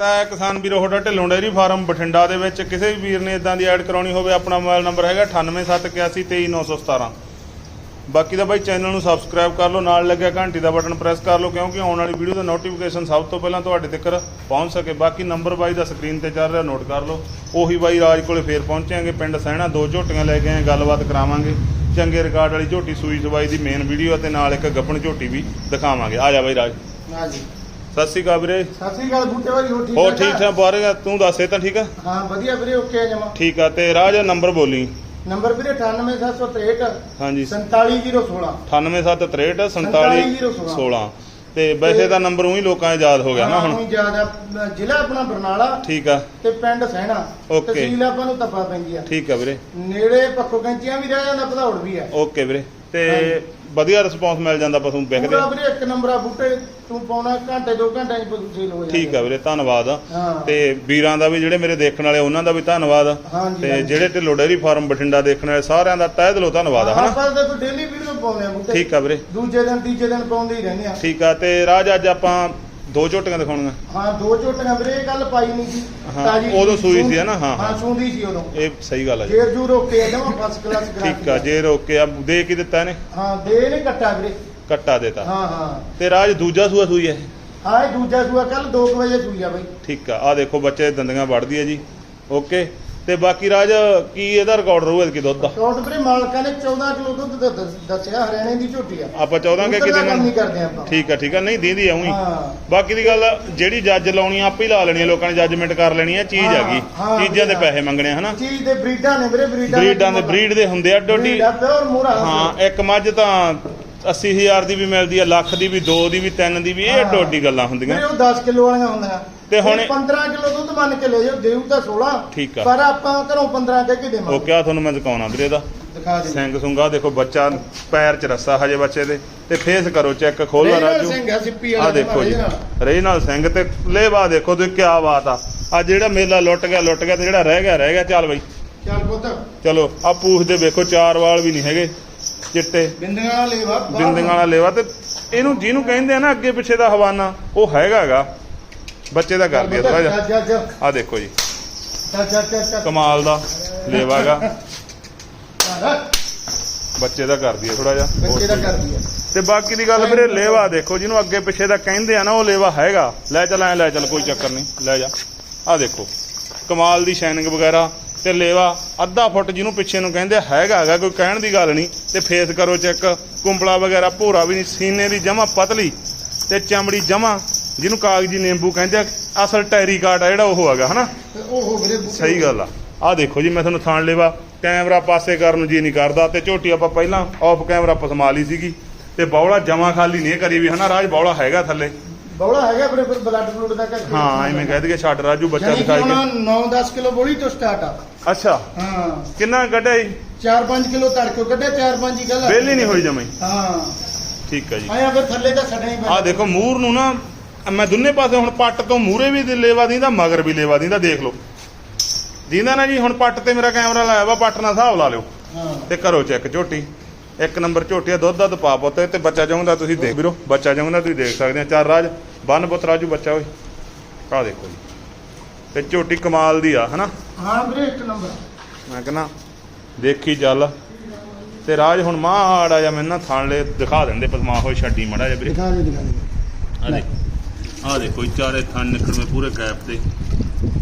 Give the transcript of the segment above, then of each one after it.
ਸਵਾਗਤ ਹੈ, ਕਿਸਾਨ ਵੀਰੋ, ਤੁਹਾਡਾ ਢਿੱਲੋਂ ਡੇਅਰੀ ਫਾਰਮ ਬਠਿੰਡਾ ਦੇ ਵਿੱਚ। ਕਿਸੇ ਵੀ ਵੀਰ ਨੇ ਇਦਾਂ ਦੀ ਐਡ ਕਰਾਉਣੀ ਹੋਵੇ, ਆਪਣਾ ਮੋਬਾਈਲ ਨੰਬਰ ਹੈਗਾ 9871823917 ਬਾਕੀ ਦਾ ਬਾਈ ਚੈਨਲ ਨੂੰ ਸਬਸਕ੍ਰਾਈਬ ਕਰ ਲਓ, ਨਾਲ ਲੱਗਿਆ ਘੰਟੀ ਦਾ ਬਟਨ ਪ੍ਰੈਸ ਕਰ ਲਓ, ਕਿਉਂਕਿ ਆਉਣ ਵਾਲੀ ਵੀਡੀਓ ਦਾ ਨੋਟੀਫਿਕੇਸ਼ਨ ਸਭ ਤੋਂ ਪਹਿਲਾਂ ਤੁਹਾਡੇ ਤੱਕ ਪਹੁੰਚ ਸਕੇ। ਬਾਕੀ ਨੰਬਰ ਬਾਈ ਦਾ ਸਕਰੀਨ ਤੇ ਚੱਲ ਰਿਹਾ, ਨੋਟ ਕਰ ਲਓ। ਉਹੀ ਬਾਈ ਰਾਜ ਕੋਲੇ ਫੇਰ ਪਹੁੰਚਾਂਗੇ, ਪਿੰਡ ਸਹਿਣਾ ਦੋ ਝੋਟੀਆਂ ਲੈ ਕੇ ਆਏ, ਗੱਲਬਾਤ ਕਰਾਵਾਂਗੇ। ਚੰਗੇ ਰਿਕਾਰਡ ਵਾਲੀ ਝੋਟੀ ਸੂਈ ਸਵਾਈ ਦੀ ਮੇਨ ਵੀਡੀਓ ਅਤੇ ਨਾਲ ਇੱਕ ਗੱਪਣ ਝੋਟੀ ਵੀ ਦਿਖਾਵਾਂਗੇ। ਆ ਜਾ ਬਾਈ ਰਾਜ। ਹਾਂ ਸਤਿ ਸ਼੍ਰੀ ਅਕਾਲ ਵੀਰੇ। ਸਤਿ ਸ੍ਰੀ ਅਕਾਲ ਬੂਟੇ ਵਾਲੀ ਹੋ ਠੀਕ ਹੋਰ ਠਾਕ? ਠੀਕ ਆ? ਬਾਰੇ ਤੂੰ ਦੱਸੇ ਤਾਂ ਠੀਕ ਆ? ਹਾਂ ਵਧੀਆ ਵੀਰੇ ਓਕੇ ਜਮਾ। ਠੀਕ ਆ ਤੇ ਰਾਜ ਨੰਬਰ ਬੋਲੀ। ਨੰਬਰ ਵੀਰੇ 98763 ਹਾਂਜੀ। 47016 98763 4716 ਤੇ ਵੈਸੇ ਤਾਂ ਨੰਬਰ ਉਹੀ ਲੋਕਾਂ 'ਚ ਯਾਦ ਹੋ ਗਿਆ ਨਾ ਹੁਣ। ਜ਼ਿਆਦਾ ਜ਼ਿਲ੍ਹਾ ਆਪਣਾ ਬਰਨਾਲਾ ਠੀਕ ਆ। ਤੇ ਪਿੰਡ ਸਹਿਣਾ ਓਕੇ। ਤਹਿਸੀਲ ਆਪਾਂ ਨੂੰ ਤੱਪਾ ਪੈਂਦੀ ਆ। ਠੀਕ ਆ ਵੀਰੇ। ਨੇੜੇ ਪੱਖੋ ਕੈਂਚੀਆਂ ਵੀ ਰਹਿ ਜਾਂਦਾ ਭਦੌੜ ਵੀ ਆ। ਓਕੇ ਵੀਰੇ। ਤੇ ਵਧੀਆ ਰਿਸਪੌਂਸ ਮਿਲ ਜਾਂਦਾ ਪਸ਼ੂ ਵਿਕਦੇ ਪੂਰਾ ਵੀਰੇ ਇੱਕ ਨੰਬਰ ਆ ਬੂਟੇ ਤੂੰ ਪਾਉਣਾ ਘੰਟੇ ਦੋ ਘੰਟਿਆਂ ਚ ਪਸ਼ੂ ਸੇਲ ਹੋ ਜਾਂਦਾ ਠੀਕ ਆ ਵੀਰੇ ਧੰਨਵਾਦ। ਹਾਂ। ਤੇ ਵੀਰਾਂ ਦਾ ਵੀ ਜਿਹੜੇ ਮੇਰੇ ਦੇਖਣ ਵਾਲੇ ਉਹਨਾਂ ਦਾ ਵੀ ਧੰਨਵਾਦ। ਤੇ। ਜਿਹੜੇ ਢਿੱਲੋਂ ਡੇਅਰੀ ਫਾਰਮ ਬਠਿੰਡਾ ਦੇਖਣ ਵਾਲੇ ਸਾਰਿਆਂ ਦਾ ਤਹਿ ਦਿਲੋਂ ਧੰਨਵਾਦ ਆ ਹਨਾ? ਆਪਾਂ ਤਾਂ ਡੇਲੀ ਵੀਡੀਓ ਪਾਉਂਦੇ ਆ ਬੂਟੇ। ਠੀਕ ਆ ਵੀਰੇ। ਦੂਜੇ ਦਿਨ ਤੀਜੇ ਦਿਨ ਪਾਉਂਦੇ ਹੀ ਰਹਿੰਦੇ ਆ। ਠੀਕ ਆ ਤੇ ਰਾਜ ਅੱਜ ਆਪਾਂ ਦੋ ਝੋਟੀਆਂ ਦਿਖਾਉਣੀਆਂ। ਹਾਂ ਦੋ ਝੋਟੀਆਂ ਵੀਰੇ ਇਹ ਗੱਲ ਪਾਈ ਨਹੀਂ ਸੀ। ਹਾਂ, ਉਦੋਂ ਸੂਈ ਸੀ ਨਾ, ਹਾਂ, ਹਾਂ। ਹਾਂ ਸੂੰਦੀ ਸੀ ਉਦੋਂ। ਇਹ ਸਹੀ ਗੱਲ ਆ ਜੀ। ਜੇਰ ਜੂ ਰੋਕੇ ਜਮਾ ਫਸਟ ਕਲਾਸ ਠੀਕ ਆ ਜੇ ਰੋਕੇ ਆ ਦੇ ਕੀ ਦਿੱਤਾ ਇਹਨੇ? ਹਾਂ ਦੇ ਨੇ ਕੱਟਾ ਵੀਰੇ। ਕੱਟਾ ਦੇਤਾ। ਹਾਂ ਹਾਂ। ਤੇ ਰਾਜ ਦੂਜਾ ਸੂਆ ਸੂਈ ਹੈ ਹਾਂ ਇਹ ਦੂਜਾ ਸੂਆ ਕੱਲ 2 ਵਜੇ ਸੂਈ ਆ ਬਾਈ। ਠੀਕ ਆ ਆ ਦੇਖੋ ਬੱਚੇ ਦੰਦੀਆਂ ਵੜਦੀ ਹੈ ਜੀ। ਓਕੇ। ਤੇ ਬਾਕੀ ਰਾਜ ਕੀ ਇਹਦਾ ਰਿਕਾਰਡ ਰਹੂ ਐਤਕੀ ਦੁੱਧ ਦਾ? ਸ਼ਾਰਟ ਵੀਰੇ ਮਾਲਕਾਂ ਨੇ 14 ਕਿਲੋ ਦੁੱਧ ਦ- ਦ- ਦੱਸਿਆ ਹਰਿਆਣੇ ਦੀ ਝੋਟੀ ਆ। ਆਪਾਂ 14 ਕੇ ਕਿਤੇ ਕੰਮ ਨਹੀਂ ਨਾ ਕਰਦੇ ਆਪਾਂ। ਠੀਕ ਆ ਠੀਕ ਆ ਨਹੀਂ ਦੀਦੀ ਆਉਂ ਹੀ ਹਾਂ। ਬਾਕੀ ਦੀ ਗੱਲ ਜਿਹੜੀ ਜੱਜ ਲਾਉਣੀ ਆ, ਆਪੇ ਹੀ ਲਾ ਲੈਣੀ ਆ ਲੋਕਾਂ ਨੇ ਜੱਜਮੈਂਟ ਕਰ ਲੈਣੀ ਆ ਚੀਜ਼ ਹਾਂ, ਹੈਗੀ ਹਾਂ, ਚੀਜ਼ਾਂ ਦੇ ਹਾਂ। ਪੈਸੇ ਮੰਗਣੇ ਆ, ਹਨਾ? ਚੀਜ਼ ਦੇ ਬਰੀਡਾਂ ਨੇ ਵੀਰੇ ਬਰੀਡਾਂ ਬਰੀਡਾਂ ਦੇ ਬਰੀਡ ਦੇ ਹੁੰਦੇ ਆ ਡੋਡੀ ਬਰੀਡ ਆ ਪਿਓਰ ਮੂਰਾ ਹਾਂ ਇੱਕ ਮੱਝ ਤਾਂ 80000 ਦੀ ਵੀ ਮਿਲਦੀ ਆ ਲੱਖ ਦੀ ਵੀ 2 ਦੀ ਵੀ 3 ਦੀ ਵੀ ਇਹ ਹਾਂ। ਡੋਡੀ ਗੱਲਾਂ ਵੀਰੇ ਹੁੰਦੀਆਂ ਉਹ 10 ਕਿਲੋ ਵਾਲੀਆਂ ਹੁੰਦੀਆਂ। ਤੇ ਹੁਣ- ਇਹ 15 ਕਿਲੋ ਦੁੱਧ ਮੰਨ ਕੇ ਲੈ ਜਾਓ ਦੇਊ ਤਾਂ 16 ਠੀਕ ਆ। ਪਰ ਆਪਾਂ ਘਰੋਂ 15 ਕਹਿ ਕੇ ਉਹ ਦੇਵਾਂਗੇ ਕਿਹਾ ਤੁਹਾਨੂੰ ਮੈਂ ਦਿਖਾਉਣਾ ਵੀਰੇ ਦਾ? ਦਿਖਾ ਦੇ ਸਿੰਘ ਸੁੰਗਾ ਦੇਖੋ ਬੱਚਾ ਪੈਰ ਚ ਰੱਸਾ ਹਜੇ ਬੱਚੇ ਦੇ। ਤੇ ਫੇਸ ਕਰੋ ਚੈੱਕ ਨਾਲ ਰਾਜੂ। ਸਿੰਘ ਆ ਸਿੱਪੀ ਵਾਲਾ ਆ ਦੇਖੋ ਜੀ। ਇਹਦੇ ਨਾਲ। ਰੇ ਨਾਲ ਸਿੰਘ ਤੇ ਲੇਵਾ ਦੇਖੋ ਤੁਸੀਂ ਕੀ ਬਾਤ ਆ। ਆ ਜਿਹੜਾ ਮੇਲਾ ਲੁੱਟ ਗਿਆ ਲੁੱਟ ਗਿਆ ਤੇ ਜਿਹੜਾ ਰਹਿ ਗਿਆ ਰਹਿ ਗਿਆ। ਚੱਲ ਬਈ। ਚੱਲ ਪੁੱਤ। ਚਲੋ ਆ ਪੂਛ ਦੇ ਵੇਖੋ ਚਾਰ ਵਾਲ ਵੀ ਨਹੀਂ ਹੈਗੇ ਚਿੱਟੇ। ਬਿੰਦੀਆਂ ਵਾਲਾ ਲੇਵਾ ਬਿੰਦੀਆਂ ਵਾਲਾ ਲੇਵਾ ਤੇ ਇਹਨੂੰ ਜਿਹਨੂੰ ਕਹਿੰਦੇ ਆ ਨਾ ਅੱਗੇ ਪਿੱਛੇ ਦਾ ਹਵਾਨਾ ਉਹ ਹੈਗਾ ਹੈਗਾ ਬੱਚੇ ਦਾ ਕਰ ਦਿਆ ਥੋੜਾ ਜਿਹਾ। ਜਾ ਜਾ ਜਾ ਆ ਦੇਖੋ ਜੀ। ਜਾ ਜਾ ਜਾ ਜਾ ਕਮਾਲ ਦਾ ਲੇਵਾ ਹੈਗਾ। ਹਾਂ, ਬੱਚੇ ਦਾ ਕਰ ਦਿਆ ਥੋੜਾ ਜਿਹਾ। ਬੱਚੇ ਦਾ ਕਰਦੀ ਆ। ਤੇ ਬਾਕੀ ਦੀ ਗੱਲ ਵੀਰੇ ਲੇਵਾ ਦੇਖੋ ਜਿਹਨੂੰ ਅੱਗੇ ਪਿੱਛੇ ਦਾ ਕਹਿੰਦੇ ਆ ਨਾ ਉਹ ਲੇਵਾ ਹੈਗਾ। ਲੈ ਚੱਲ ਐ ਲੈ ਚੱਲ ਕੋਈ ਚੱਕਰ ਨਹੀਂ। ਲੈ ਜਾ। ਆ ਦੇਖੋ। ਕਮਾਲ ਦੀ ਸ਼ਾਈਨਿੰਗ ਵਗੈਰਾ ਤੇ ਲੇਵਾ ਅੱਧਾ ਫੁੱਟ ਜਿਹਨੂੰ ਪਿੱਛੇ ਨੂੰ ਕਹਿੰਦੇ ਹੈਗਾ ਹੈਗਾ ਕੋਈ ਕਹਿਣ ਦੀ ਗੱਲ ਨਹੀਂ। ਤੇ ਫੇਸ ਕਰੋ ਚੈੱਕ ਕੁੰਬਲਾ ਵਗੈਰਾ ਭੋਰਾ ਵੀ ਨਹੀਂ ਸੀਨੇ ਦੀ ਜਮਾ ਪਤਲੀ ਤੇ ਚਮੜੀ ਜਮਾ ਜਿਹਨੂੰ ਕਾਗਜੀ ਨਿੰਬੂ ਕਹਿੰਦੇ ਆ ਅਸਲ ਟੈਰੀ ਕਾਰਡ ਆ ਜਿਹੜਾ ਉਹ ਹੈਗਾ ਹਨਾ? ਉਹ ਹੋ ਵੀਰੇ ਬੂਟੇ ਸਹੀ ਗੱਲ ਆ। ਆ ਦੇਖੋ ਜੀ ਮੈਂ ਤੁਹਾਨੂੰ ਥਾਣ ਲੇਵਾ ਕੈਮਰਾ ਪਾਸੇ ਕਰਨ ਨੂੰ ਜੀ ਨਹੀਂ ਕਰਦਾ ਤੇ ਝੋਟੀ ਆਪਾਂ ਪਹਿਲਾਂ ਆਫ ਕੈਮਰਾ ਪਸਮਾ ਲਈ ਸੀਗੀ ਤੇ ਬੌਲਾ ਜਮਾ ਖਾਲੀ ਨਹੀਂ ਕਰੀ ਵੀ ਹਨਾ ਰਾਜ? ਬੌਲਾ ਹੈਗਾ ਥੱਲੇ। ਬੌਲਾ ਹੈਗਾ ਵੀਰੇ ਫਿਰ ਬਲੱਡ ਬਲੂਡ ਦਾ ਕਰਕੇ ਹਾਂ ਐਵੇਂ ਕਹਿ ਦਈਏ ਛੱਡ ਰਾਜੂ ਬੱਚਾ ਦਿਖਾਈ ਕੇ 9-10 ਕਿਲੋ ਬੋਲੀ ਤੋਂ ਸਟਾਰਟ ਆ। ਅੱਛਾ। ਹਾਂ। ਕਿੰਨਾ ਕੱਢਿਆ ਜੀ? 4-5 ਕਿਲੋ ਤੜਕੋ ਕੱਢਿਆ 4-5 ਹੀ ਗੱਲ ਬੇਲੀ ਨਹੀਂ ਹੋਈ ਜਮਈ ਹਾਂ। ਠੀਕ ਹੈ ਜੀ। ਆਇਆ ਫਿਰ ਥੱਲੇ ਤਾਂ ਹੀ ਪੈਣਾ। ਆ ਦੇਖੋ ਮੂਰ ਨੂੰ ਨਾ ਮੈਂ ਦੁੰਨੇ ਪਾਸੇ ਹੁਣ ਪੱਟ ਤੋਂ ਮੂਰੇ ਵੀ ਲੇਵਾ ਦਿੰਦਾ ਮਗਰ ਵੀ ਲੇਵਾ ਦਿੰਦਾ ਦੇਖ ਲਓ। ਦਿੰਦਾ ਨਾ ਜੀ ਹੁਣ ਪੱਟ ਤੇ ਮੇਰਾ ਕੈਮਰਾ ਲਾਇਆ ਵਾ ਪੱਟ ਨਾਲ ਹਿਸਾਬ ਲਾ ਲਿਓ। ਤੇ ਕਰੋ ਚੈੱਕ ਝੋਟੀ। ਇੱਕ ਨੰਬਰ ਝੋਟੀ ਆ ਦੁੱਧ ਦੱਧ ਪਾ ਪੁੱਤ ਤੇ ਬੱਚਾ ਚਾਹੁੰਦਾ ਤੁਸੀਂ ਦੇਖ ਵੀਰੋ ਬੱਚਾ ਚਾਹੁੰਦਾ ਤੁਸੀਂ ਦੇਖ ਸਕਦੇ ਆ। ਚਾਰ ਰਾਜ ਬੰਨ ਪੁੱਤ ਰਾਜੂ ਬੱਚਾ ਓਏ। ਆਹ ਦੇਖੋ ਜੀ। ਤੇ ਝੋਟੀ ਕਮਾਲ ਦੀ ਆ ਹਨਾ? ਹਾਂ ਵੀਰੇ ਇੱਕ ਨੰਬਰ। ਮੈਂ ਕਹਿੰਦਾ ਦੇਖੀ ਚੱਲ। ਤੇ ਰਾਜ ਹੁਣ ਮਾੜਾ ਜਾਂ ਮੈਨੂੰ ਨਾ ਥਾਣ ਲੈ ਦਿਖਾ ਦਿੰਦੇ ਪਸਮਾ ਹੋਏ ਛੱਡੀ ਮੜਾ ਜਾ ਵੀਰੇ। ਦਿਖਾ ਦੇ ਦਿਖਾ ਦੇ। ਆ ਦੇ ਆ ਦੇਖੋ ਜੀ ਚਾਰੇ ਥਣ ਨਿਕਲਵੇਂ ਪੂਰੇ ਗੈਪ ਤੇ।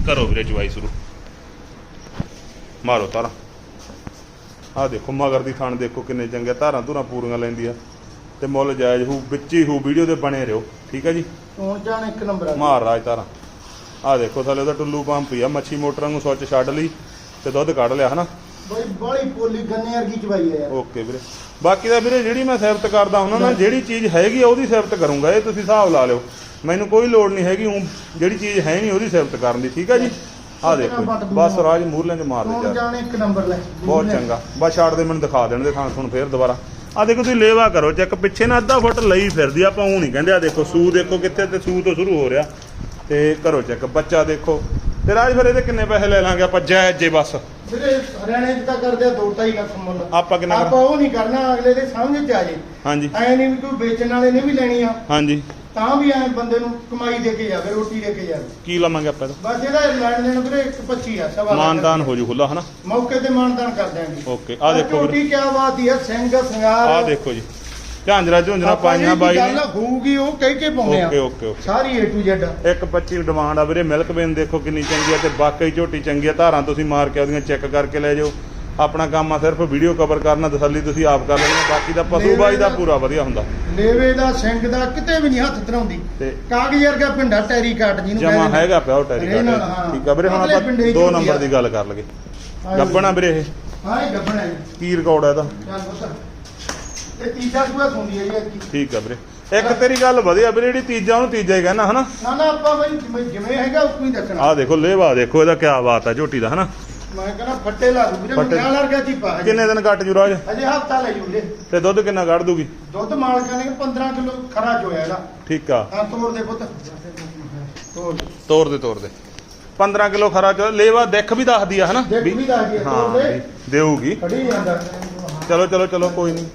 ਕਰੋ ਵੀਰੇ ਜਵਾਈ ਸ਼ੁਰੂ। ਮਾਰੋ ਤਾਰਾ। ਆ ਦੇਖੋ ਮਗਰ ਦੀ ਥਣ ਦੇਖੋ ਕਿੰਨੇ ਚੰਗੇ ਧਾਰਾਂ ਧੁਰਾਂ ਪੂਰੀਆਂ ਲੈਂਦੀ ਆ ਤੇ ਮੁੱਲ ਜਾਇਜ਼ ਹੋ ਵਿੱਚ ਹੀ ਹੋ ਵੀਡੀਓ ਦੇ ਬਣੇ ਰਹੋ। ਠੀਕ ਹੈ ਜੀ? ਹੁਣ ਜਾਣ ਇੱਕ ਨੰਬਰ ਆ ਮਾਰ ਰਾਜ ਤਾਰਾ। ਆ ਦੇਖੋ ਥੱਲੇ ਉਹਦਾ ਟੁੱਲੂ ਪੰਪ ਹੀ ਆ। ਮੱਛੀ ਮੋਟਰਾਂ ਨੂੰ ਸੁੱਚ ਛੱਡ ਲਈ ਤੇ ਦੁੱਧ ਕੱਢ ਲਿਆ ਹਨਾ? ਬਈ ਬੜੀ ਪੋਲੀ ਗੰਨੇ ਵਰਗੀ ਚਵਾਈ ਆ ਯਾਰ। ਓਕੇ ਵੀਰੇ। ਬਾਕੀ ਦਾ ਵੀਰੇ ਜਿਹੜੀ ਮੈਂ ਸਿਫਤ ਕਰਦਾ ਉਹਨਾਂ ਨਾਲ ਜਿਹੜੀ ਚੀਜ਼ ਹੈਗੀ ਆ ਉਹਦੀ ਸਿਫਤ ਕਰੂੰਗਾ ਇਹ ਤੁਸੀਂ ਹਿਸਾਬ ਲਾ ਲਿਓ। ਮੈਨੂੰ ਕੋਈ ਲੋੜ ਨਹੀਂ ਹੈਗੀ ਊਂ ਜਿਹੜੀ ਚੀਜ਼ ਹੈ ਨਹੀਂ ਉਹਦੀ ਸਿਫਤ ਕਰਨ ਦੀ ਠੀਕ ਹੈ ਜੀ? ਆ ਦੇਖੋ ਜੀ। ਬਸ ਰਾਜ ਮੂਰਲੇ ਚ ਮਾਰ ਦੇ ਹੁਣ ਜਾ ਜਾਣ ਇੱਕ ਨੰਬਰ ਲੈ। ਬਹੁਤ ਚੰਗਾ। ਬਸ ਛੱਡ ਦੇ ਮੈਨੂੰ ਦਿਖਾ ਦੇਣ ਦੇ ਥਾਂ ਤੁਹਾਨੂੰ ਫੇਰ ਦੁਬਾਰਾ। ਆ ਦੇਖੋ ਤੁਸੀਂ ਲੇਵਾ ਕਰੋ ਚੈੱਕ ਪਿੱਛੇ ਨਾ ਅੱਧਾ ਫੁੱਟ ਲਈ ਫਿਰਦੀ ਆ, ਆਪਾਂ ਉਹ ਨਹੀਂ ਕਹਿੰਦੇ ਆ ਦੇਖੋ ਸੂ ਦੇਖੋ ਕਿੱਥੇ ਤੇ ਸੂ ਤੋਂ ਸ਼ੁਰੂ ਹੋ ਰਿਹਾ। ਤੇ ਕਰੋ ਚੈੱਕ ਬੱਚਾ ਦੇਖੋ। ਤੇ ਰਾਜ ਫਿਰ ਇਹਦੇ ਕਿੰਨੇ ਪੈਸੇ ਲੈ ਲਾਂਗੇ ਆਪਾਂ ਜੈ ਜੇ ਬਸ? ਵੀਰੇ ਹਰਿਆਣੇ ਚ ਤਾਂ ਕਰਦੇ ਆ 2.5 ਲੱਖ ਮੁੱਲ। ਆਪਾਂ ਕਿੰਨਾ ਕਰ- ਆਪਾਂ ਉਹ ਨਹੀਂ ਕਰਨਾ ਅਗਲੇ ਦੇ ਸਮਝ ਚ ਆ ਜੇ। ਹਾਂਜੀ। ਐ ਨਹੀਂ ਵੀ ਕੋਈ ਵੇਚਣ ਵਾਲੇ ਨੇ ਵੀ ਲੈਣੀ ਆ। ਹਾਂਜੀ। ਤਾਂ ਵੀ ਐ ਬੰਦੇ ਨੂੰ ਕਮਾਈ ਦੇ ਕੇ ਜਾਵੇ ਰੋਟੀ ਦੇ ਕੇ ਜਾਵੇ। ਕੀ ਲਵਾਂਗੇ ਆਪਾਂ ਇਹਦਾ? ਬਸ ਇਹਦਾ ਲੈਣ ਦੇਣ ਵੀਰੇ 125 ਆ ਸਵਾ ਲੱਖ। ਮਾਨਦਾਨ ਹੋ ਜੂ ਖੁੱਲਾ ਹਨਾ? ਮੌਕੇ ਤੇ ਮਾਨਦਾਨ ਕਰ ਦਿਆਂਗੇ। ਓਕੇ ਆ ਦੇਖੋ ਵੀਰੇ। ਰੋਟੀ ਕਿਆ ਬਾਤ ਹੀ ਹੈ ਸਿੰਘ ਸਿੰਗਾਰ। ਆ ਦੇਖੋ ਜੀ। ਝਾਂਜਰਾ ਝੁੰਜਰਾ ਪਾਈਆਂ ਬਾਈ ਗੱਲ ਨੇ। ਹੋਊਗੀ ਉਹ ਕਹਿ ਕੇ ਪਾਉਂਦੇ ਆ। Okay okay okay. Sorry A to Z ਇੱਕ 25 ਡਿਮਾਂਡ ਆ ਵੀਰੇ ਮਿਲਕ ਬੇਨ ਦੇਖੋ ਕਿੰਨੀ ਚੰਗੀ ਆ ਤੇ ਵਾਕਈ ਝੋਟੀ ਚੰਗੀ ਆ। ਧਾਰਾਂ ਤੁਸੀਂ ਮਾਰ ਕੇ ਉਹਦੀਆਂ ਚੈੱਕ ਕਰਕੇ ਲੈ ਜਾਓ। ਆਪਣਾ ਕੰਮ ਆ ਸਿਰਫ ਵੀਡੀਓ ਕਵਰ ਕਰਨਾ ਤਸੱਲੀ ਤੁਸੀਂ ਆਪ ਕਰ ਲੈਣੀ ਆ। ਬਾਕੀ ਦਾ ਪਸ਼ੂ ਬਾਈ ਦਾ ਪੂਰਾ ਵਧੀਆ ਹੁੰਦਾ। ਲੇਵੇ ਦਾ ਸਿੰਘ ਦਾ ਕਿਤੇ ਵੀ ਨਹੀਂ ਹੱਥ ਧਰਾਉਂਦੀ। ਤੇ ਕਾਗਜ਼ ਵਰਗਾ ਪਿੰਡਾ ਟੈਰੀ ਕਾਟ ਜਿਹਨੂੰ ਜਮਾ ਕਹਿੰਦੇ ਨੇ। ਹੈਗਾ ਪਿਆ ਉਹ ਟੈਰੀ ਇਹ ਨਾਲ, ਹਾਂ। ਕਾਰਡ ਠੀਕ ਆ ਵੀਰੇ ਹੁਣ ਅਗਲੇ ਆਪਾਂ ਹੀ ਦੋ ਝੋਟੀ ਨੰਬਰ ਆ। ਦੀ ਗੱਲ ਕਰ ਲਗੇ ਗੱਬਣਾ ਵੀਰੇ ਇਹ। ਹਾਂ ਇਹ ਗੱਬਣਾ ਜੀ। ਕੀ ਰਿਕਾਰਡ ਹੈ ਇਹਦਾ? ਚੱਲ ਪੁੱਤ। ਇਹ ਤੀਜਾ ਸੂਆ ਸੁਣਦੀ ਹੈ ਜੀ ਅੱਜ ਠੀਕ ਆ ਵੀਰੇ। ਇੱਕ ਤੇਰੀ ਗੱਲ ਵਧੀਆ ਵੀਰੇ ਜਿਹੜੀ ਤੀਜਾ ਉਹਨੂੰ ਤੀਜਾ ਹੀ ਕਹਿਣਾ ਹਨਾ? ਨਾ ਨਾ ਆਪਾਂ ਬਈ ਜਿਵੇਂ- ਜਿਵੇਂ ਹੈਗਾ ਉਵੇਂ ਹੀ ਦੱਸਣਾ। ਆਹ ਦੇਖੋ ਲੇਵਾ ਦੇਖੋ ਇਹਦਾ ਕੀ ਬਾਤ ਹੈ ਝੋਟੀ ਦਾ ਹਨਾ? ਮੈਂ ਕਹਿੰਦਾ ਫੱਟੇ ਲਾ ਦੂ ਵੀਰੇ ਫੱਟੇ- ਮੰਗਾਲ ਵਰਗਾ ਚੀਪਾ ਹਜੇ। ਕਿੰਨੇ ਦਿਨ ਕੱਟ ਜੂ ਰਾਜ ਹਜੇ ਹਫਤਾ ਲੈ ਜੂ ਵੀਰੇ। ਤੇ ਦੁੱਧ ਕਿੰਨਾ ਕੱਢ ਦੂਗੀ? ਦੁੱਧ ਮਾਲਕਾਂ ਨੇ 15 ਕਿਲੋ ਖਰਾ ਚੋਇਆ ਇਹਦਾ। ਠੀਕ ਆ। ਹਾਂ ਤੋੜ ਦੇ ਪੁੱਤ। ਤੋੜ ਦੇ। ਤੋਰ ਦੇ ਤੋਰ ਦੇ। 15 ਕਿਲੋ ਖਰਾ ਚ ਲੇਵਾ ਦੇਖ ਵੀ ਦੱਸਦੀ ਆ ਹਨਾ? ਦੇਖ ਵੀ ਦੱਸਦੀ ਆ, ਹਾਂ ਤੋਰ ਦੇ। ਦੇਊਗੀ। ਖੜੀ ਜਾਂਦਾ ਚਲੋ ਚਲੋ ਚਲੋ ਕੋਈ ਨਹੀਂ।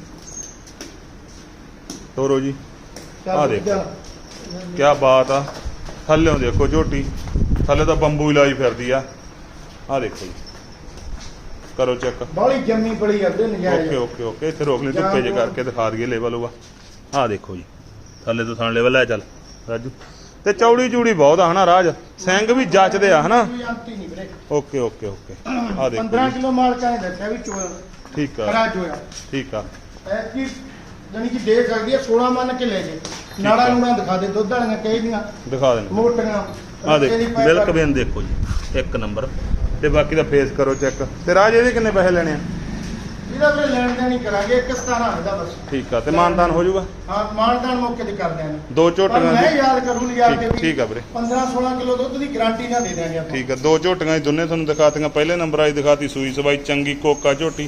ਤੋਰੋ ਜੀ। ਆਹ ਦੇਖੋ। ਕੀ ਬਾਤ ਆ। ਥੱਲੇੋਂ ਦੇਖੋ ਝੋਟੀ। ਥੱਲੇ ਤਾਂ ਬੰਬੂ ਹੀ ਲਾਈ ਫਿਰਦੀ ਆ। ਆਹ ਦੇਖੋ ਜੀ। ਕਰੋ ਚੈੱਕ। ਬਾਹਲੀ ਜੰਮੀ ਪੜੀ ਆ ਵੀਰੇ ਨਜਾਇਜ਼ ਓਕੇ ਓਕੇ ਓਕੇ। ਇੱਥੇ ਰੋਕ ਲਈ ਧੁੱਪੇ ਜੇ ਕਰਕੇ ਦਿਖਾ ਦਈਏ ਲੈਵਲ ਉਹਦਾ ਆਹ ਦੇਖੋ ਜੀ। ਥੱਲੇ ਤੋਂ ਥਣ ਲੈਵਲ ਲੈ ਚੱਲ। ਰਾਜੂ। ਤੇ ਚੌੜੀ ਚੂੜੀ ਬਹੁਤ ਆ ਹਨਾ ਰਾਜ? ਸਿੰਘ ਵੀ ਜੱਚਦੇ ਆ ਹਨਾ? Okay okay okay. ਆਹ ਦੇਖੋ 15 ਜੀ। ਕਿਲੋ ਮਾਲਕਾਂ ਨੇ ਦੱਸਿਆ ਵੀ ਚੋਇਆ ਠੀਕ ਆ। ਖਰਾ ਚੋਇਆ ਠੀਕ ਆ। ਐਤਕੀ ਜਾਨੀ ਕਿ ਦੇ ਸਕਦੀ ਹੈ 16 ਮੰਨ ਕੇ ਲੈ ਜੇ ਨਾੜਾ ਨੂੜਾ ਦਿਖਾ ਦੇ ਦੁੱਧ ਵਾਲੀਆਂ ਕਹੀ ਦੀਆਂ। ਦਿਖਾ ਦੇਣਾ। ਮੋਟੀਆਂ ਆਹ ਦੇਖ ਮਿਲਕ ਵੇਨ ਦੇਖੋ ਜੀ ਇੱਕ ਨੰਬਰ। ਤੇ ਬਾਕੀ ਦਾ ਫੇਸ ਕਰੋ ਚੈੱਕ ਤੇ ਰਾਜ ਇਹਦੇ ਕਿੰਨੇ ਪੈਸੇ ਲੈਣੇ ਆ? ਇਹਦਾ ਫਿਰ ਲੈਣ ਦੇਣ ਹੀ ਕਰਾਂਗੇ ਇੱਕ 17 ਇਹਦਾ ਬਸ। ਠੀਕ ਆ ਤੇ ਮਾਨਦਾਨ ਹੋ ਜਾਊਗਾ? ਹਾਂ ਮਾਨਦਾਨ ਮੌਕੇ ਤੇ ਕਰ ਦਿਆਂਗੇ ਦੋ ਝੋਟੀਆਂ ਮੈਂ ਯਾਦ ਕਰੂ ਲਿਆ ਕੇ ਠੀਕ- ਆ ਵੀਰੇ। 15 16 ਕਿਲੋ ਦੁੱਧ ਦੀ ਗਾਰੰਟੀ ਨਾ ਦੇ ਦਿਆਂਗੇ ਆਪਾਂ। ਠੀਕ ਆ ਦੋ ਝੋਟੀਆਂ ਦੋਨੇ ਤੁਹਾਨੂੰ ਦਿਖਾਤੀਆਂ ਪਹਿਲੇ ਨੰਬਰ ਆਈ ਦਿਖਾਤੀ ਸੂਈ ਸਬਾਈ ਚੰਗੀ ਕੋਕਾ ਝੋਟੀ।